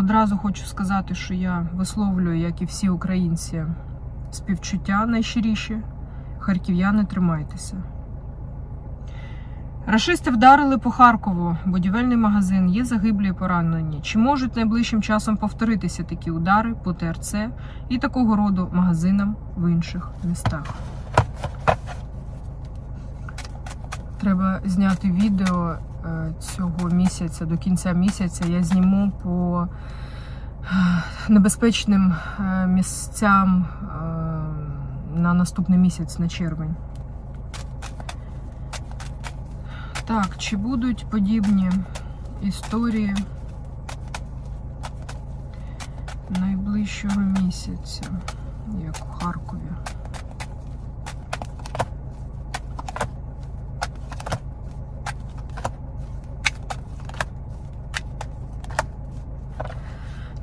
Одразу хочу сказати, що я висловлюю, як і всі українці, співчуття найщиріші. Харків'яни, тримайтеся. Рашисти вдарили по Харкову, будівельний магазин, є загиблі і поранені. Чи можуть найближчим часом повторитися такі удари по ТРЦ і такого роду магазинам в інших містах? Треба зняти відео цього місяця, до кінця місяця. Я зніму по е, небезпечним е, місцям е, на наступний місяць, на червень. Так, чи будуть подібні історії найближчого місяця, як у Харкові?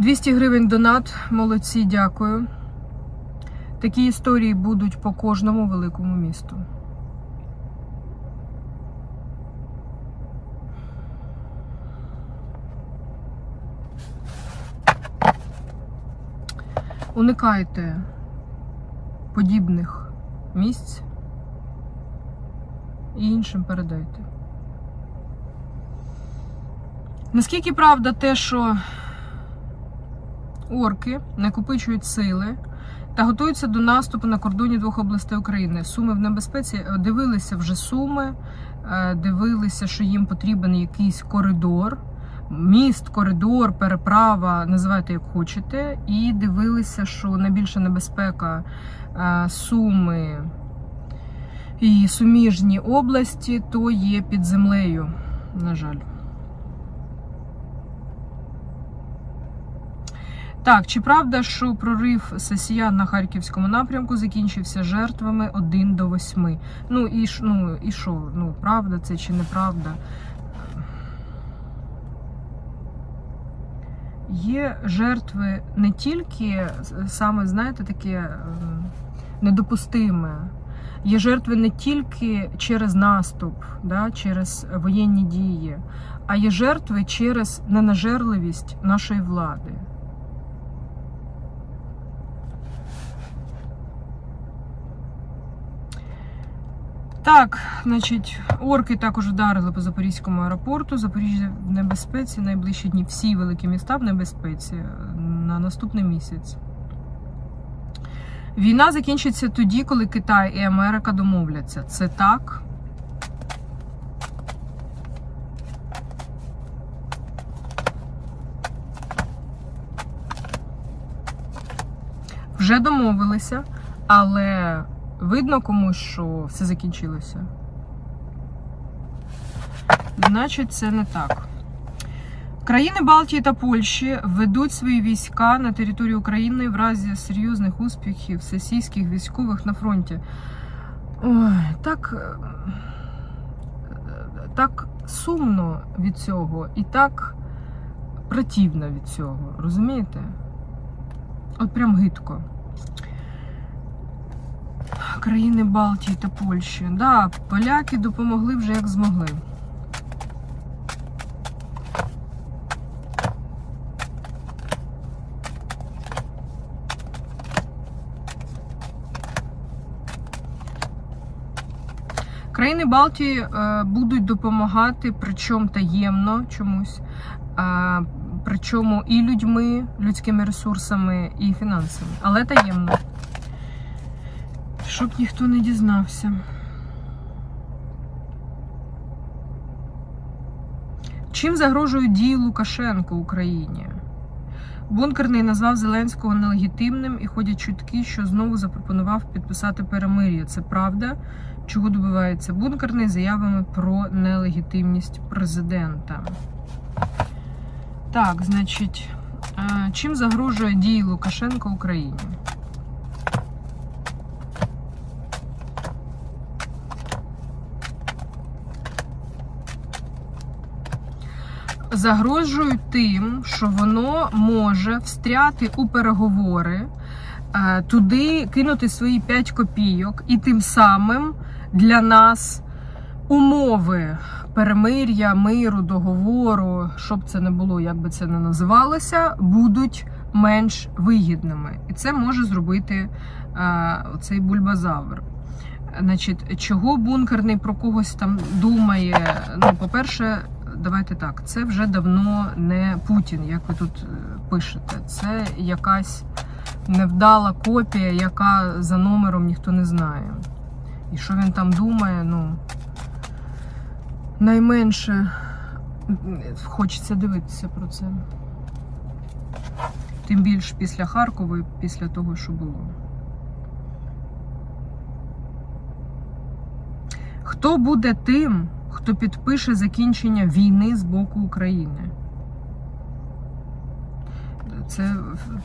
«200 гривень донат. Молодці, дякую. Такі історії будуть по кожному великому місту. Уникайте подібних місць і іншим передайте. Наскільки правда те, що орки накопичують сили та готуються до наступу на кордоні двох областей України. Суми в небезпеці Е, дивилися вже суми, е, дивилися, що їм потрібен якийсь коридор, міст, коридор, переправа, називайте як хочете, і дивилися, що найбільша небезпека е, суми і суміжні області то є під землею, на жаль. Так, чи правда, що прорив сесіян на харківському напрямку закінчився жертвами 1 до 8? Ну і ну і що? Ну правда це чи неправда? Є жертви не тільки саме, знаєте, таке ем, недопустиме. Є жертви не тільки через наступ, да, через воєнні дії, а є жертви через ненажерливість нашої влади. Так, значить, орки також вдарили по Запорізькому аеропорту. Запоріжжя в небезпеці найближчі дні. Всі великі міста в небезпеці на наступний місяць. Війна закінчиться тоді, коли Китай і Америка домовляться. Це так. Вже домовилися, але видно комусь, що все закінчилося. Значить, це не так. Країни Балтії та Польщі ведуть свої війська на територію України в разі серйозних успіхів російських військових на фронті. Ой, так, е, так сумно від цього і так противно від цього. Розумієте? От прям гидко. Країни Балтії та Польщі. Да, поляки допомогли вже як змогли. Країни Балтії е, будуть допомагати, причому таємно чомусь, е, причому і людьми, людськими ресурсами, і фінансами, але таємно. Щоб ніхто не дізнався. Чим загрожують дії Лукашенко Україні? Бункерний назвав Зеленського нелегітимним і ходять чутки, що знову запропонував підписати перемир'я. Це правда, чого добивається бункерний заявами про нелегітимність президента. Так, значить, е, чим загрожує дії Лукашенка Україні? Загрожують тим, що воно може встряти у переговори, е, туди кинути свої 5 копійок, і тим самим для нас умови перемир'я, миру, договору, щоб це не було, як би це не називалося, будуть менш вигідними. І це може зробити е, цей бульбазавр. Значить, чого бункерний про когось там думає? Ну, по-перше, давайте так, це вже давно не Путін, як ви тут е, пишете. Це якась невдала копія, яка за номером ніхто не знає. І що він там думає, ну найменше хочеться дивитися про це. Тим більше після Харкова і після того, що було. Хто буде тим, хто підпише закінчення війни з боку України? Це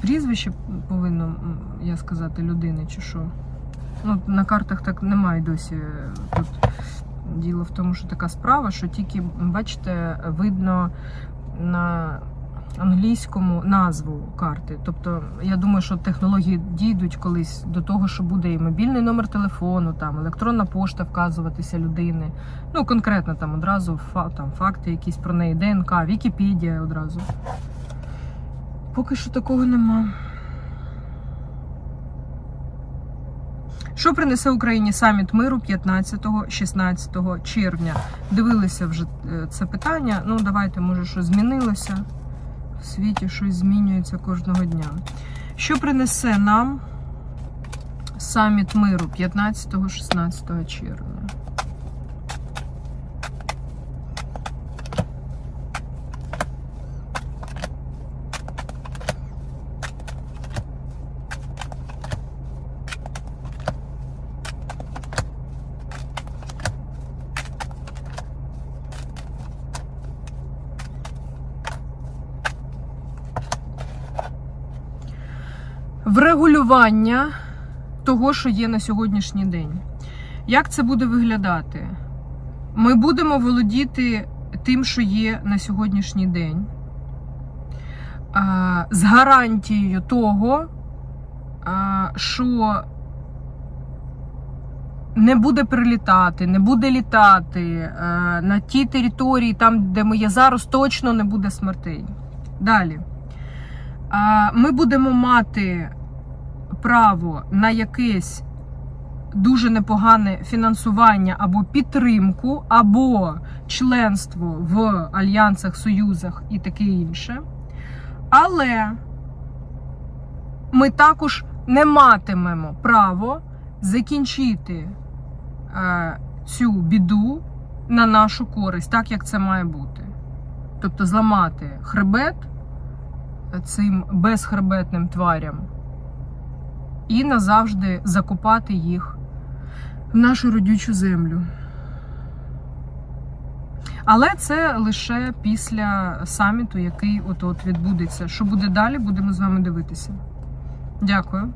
прізвище повинно, я сказати, людини чи що? Ну, на картах так немає досі. Тут діло в тому, що така справа, що тільки, бачите, видно на англійському назву карти. Тобто, я думаю, що технології дійдуть колись до того, що буде і мобільний номер телефону, там електронна пошта вказуватися людини. Ну, конкретно там одразу там, факти якісь про неї, ДНК, Вікіпедія одразу. Поки що такого нема. Що принесе Україні саміт миру 15-16 червня? Дивилися вже е, це питання. Ну, давайте, може, що змінилося. В світі щось змінюється кожного дня. Що принесе нам саміт миру 15-16 червня? Врегулювання того, що є на сьогоднішній день. Як це буде виглядати? Ми будемо володіти тим, що є на сьогоднішній день, з гарантією того, що не буде прилітати, не буде літати на тій території, там, де ми є зараз, точно не буде смертей. Далі. Ми будемо мати право на якесь дуже непогане фінансування або підтримку, або членство в альянсах, союзах і таке інше. Але ми також не матимемо право закінчити е, цю біду на нашу користь, так як це має бути. Тобто зламати хребет цим безхребетним тварям і назавжди закопати їх в нашу родючу землю. Але це лише після саміту, який от-от відбудеться. Що буде далі, будемо з вами дивитися. Дякую.